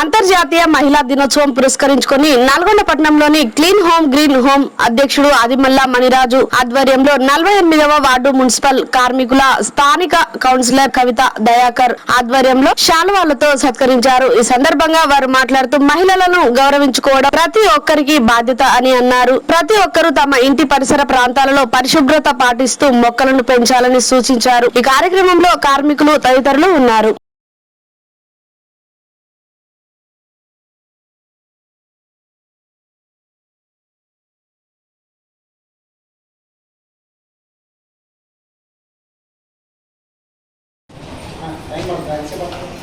అంతర్జాతీయ మహిళా దినోత్సవం పురస్కరించుకొని నల్గొండ పట్టణంలోని క్లీన్ హోమ్ గ్రీన్ హోమ్ అధ్యక్షుడు ఆదిమల్ల మణిరాజు ఆధ్వర్యంలో నలభై ఎనిమిదవ వార్డు మున్సిపల్ కార్మికుల స్థానిక కౌన్సిలర్ కవిత దయాకర్ ఆధ్వర్యంలో శాలువాలతో సత్కరించారు. ఈ సందర్భంగా వారు మాట్లాడుతూ మహిళలను గౌరవించుకోవడం ప్రతి ఒక్కరికి బాధ్యత అని అన్నారు. ప్రతి ఒక్కరూ తమ ఇంటి పరిసర ప్రాంతాలలో పరిశుభ్రత పాటిస్తూ మొక్కలను పెంచాలని సూచించారు. ఈ కార్యక్రమంలో కార్మికులు తదితరులు ఉన్నారు. टाइम और ड्राइव से बात करो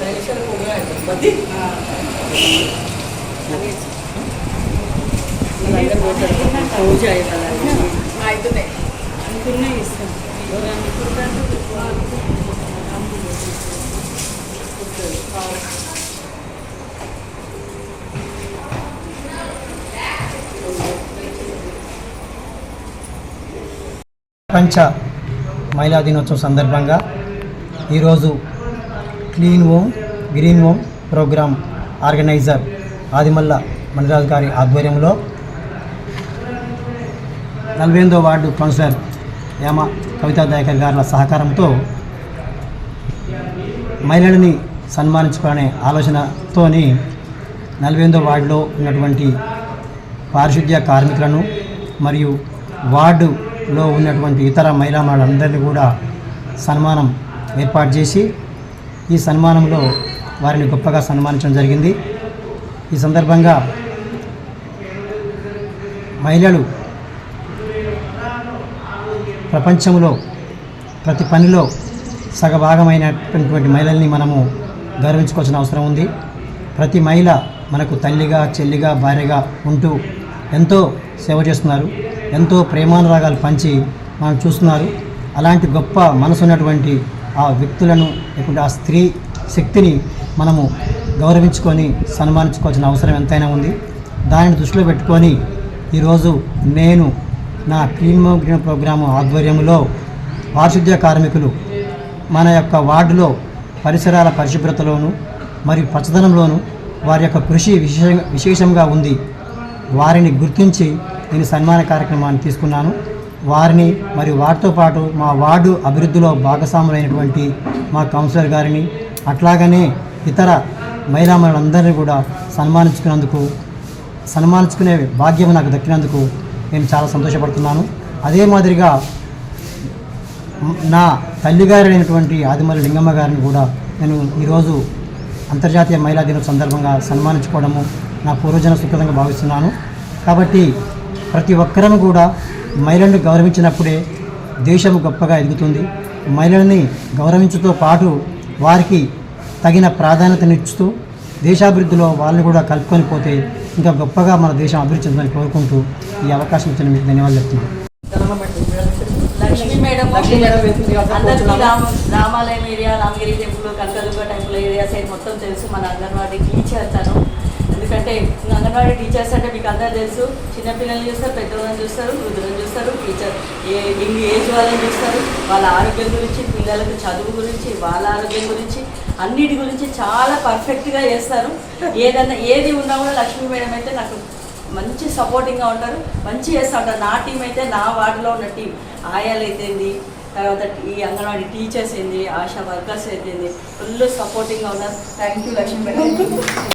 टेंशन हो। गया है बदी हाँ हो जाएगा आयतो नाही अंकुर नाही इसमें और अंकुर का तो ప్రపంచ మహిళా దినోత్సవం సందర్భంగా ఈరోజు clean home green home program organizer Adimalla Maniraju గారి ఆధ్వర్యంలో నలభై ఎనిమిదో వార్డు కౌన్సిలర్ యామ కవితా దయాకర్ గారి సహకారంతో మహిళలని సన్మానించుకునే ఆలోచనతోని నలభై ఎనిమిదో వార్డులో ఉన్నటువంటి పారిశుద్ధ్య కార్మికులను మరియు వార్డు లో ఉన్నటువంటి ఇతర మహిళామణులందరినీ కూడా సన్మానం ఏర్పాటు చేసి ఈ సన్మానంలో వారిని గొప్పగా సన్మానించడం జరిగింది. ఈ సందర్భంగా మహిళలు ప్రపంచంలో ప్రతి పనిలో సగభాగమైనటువంటి మహిళల్ని మనము గౌరవించుకోవాల్సిన అవసరం ఉంది. ప్రతి మహిళ మనకు తల్లిగా చెల్లిగా భార్యగా ఉంటూ ఎంతో సేవ చేస్తున్నారు. ఎంతో ప్రేమానురాగాలు పంచి మనం చూస్తున్నారు. అలాంటి గొప్ప మనసు ఉన్నటువంటి ఆ వ్యక్తులను లేకుంటే ఆ స్త్రీ శక్తిని మనము గౌరవించుకొని సన్మానించుకోవాల్సిన అవసరం ఎంతైనా ఉంది. దానిని దృష్టిలో పెట్టుకొని ఈరోజు నేను నా క్లీన్మో గ్రీన్ ప్రోగ్రాము ఆధ్వర్యంలో పారిశుద్ధ్య కార్మికులు మన యొక్క వార్డులో పరిసరాల పరిశుభ్రతలోను మరియు పచ్చదనంలోను వారి యొక్క కృషి విశేష విశేషంగా ఉంది. వారిని గుర్తించి నేను సన్మాన కార్యక్రమాన్ని తీసుకున్నాను. వారిని మరియు వారితో పాటు మా వార్డు అభివృద్ధిలో భాగస్వాములైనటువంటి మా కౌన్సిలర్ గారిని అట్లాగనే ఇతర మహిళా మహిళలందరినీ కూడా సన్మానించుకున్నందుకు సన్మానించుకునే భాగ్యం నాకు దక్కినందుకు నేను చాలా సంతోషపడుతున్నాను. అదే మాదిరిగా నా తల్లిగారైనటువంటి ఆదిమల్లి లింగమ్మ గారిని కూడా నేను ఈరోజు అంతర్జాతీయ మహిళా దినం సందర్భంగా సన్మానించుకోవడము నా పూర్వజన సుఖంగా భావిస్తున్నాను. కాబట్టి ప్రతి ఒక్కరూ కూడా మహిళలను గౌరవించినప్పుడే దేశం గొప్పగా ఎదుగుతుంది. మహిళల్ని గౌరవించుతో పాటు వారికి తగిన ప్రాధాన్యతనిస్తూ దేశాభివృద్ధిలో వాళ్ళని కూడా కలుపుకొని పోతే ఇంకా గొప్పగా మన దేశం అభివృద్ధి చెందాలని కోరుకుంటూ ఈ అవకాశం ఇచ్చిన మీకు ధన్యవాదాలు చెప్తున్నాను. Lakshmi madam Ramalayam area Ramagiri temple Kanakadurga temple area side మొత్తం తెలుసు మన అంగన్వాడీ టీచర్ తను ఎందుకంటే అంగన్వాడీ టీచర్స్ అంటే మీకు అందరూ తెలుసు. చిన్నపిల్లల్ని చూస్తారు పెద్దవాళ్ళని చూస్తారు వృద్ధులను చూస్తారు టీచర్ ఏ ఇన్ని ఏజ్ వాళ్ళని చూస్తారు. వాళ్ళ ఆరోగ్యం గురించి పిల్లలకు చదువు గురించి వాళ్ళ ఆరోగ్యం గురించి అన్నిటి గురించి చాలా పర్ఫెక్ట్గా చేస్తారు. ఏదన్నా ఏది ఉన్నా కూడా లక్ష్మీ మేడం అయితే నాకు మంచి సపోర్టింగ్గా ఉంటారు. మంచి చేస్తూ ఉంటారు. నా టీం అయితే నా వార్డులో ఉన్న టీం. ఆయాలు అయితేంది తర్వాత ఈ అంగన్వాడీ టీచర్స్ ఏంది ఆశా వర్కర్స్ అయితేంది ఫుల్ సపోర్టింగ్గా ఉన్నారు. Thank you Lakshmi madam.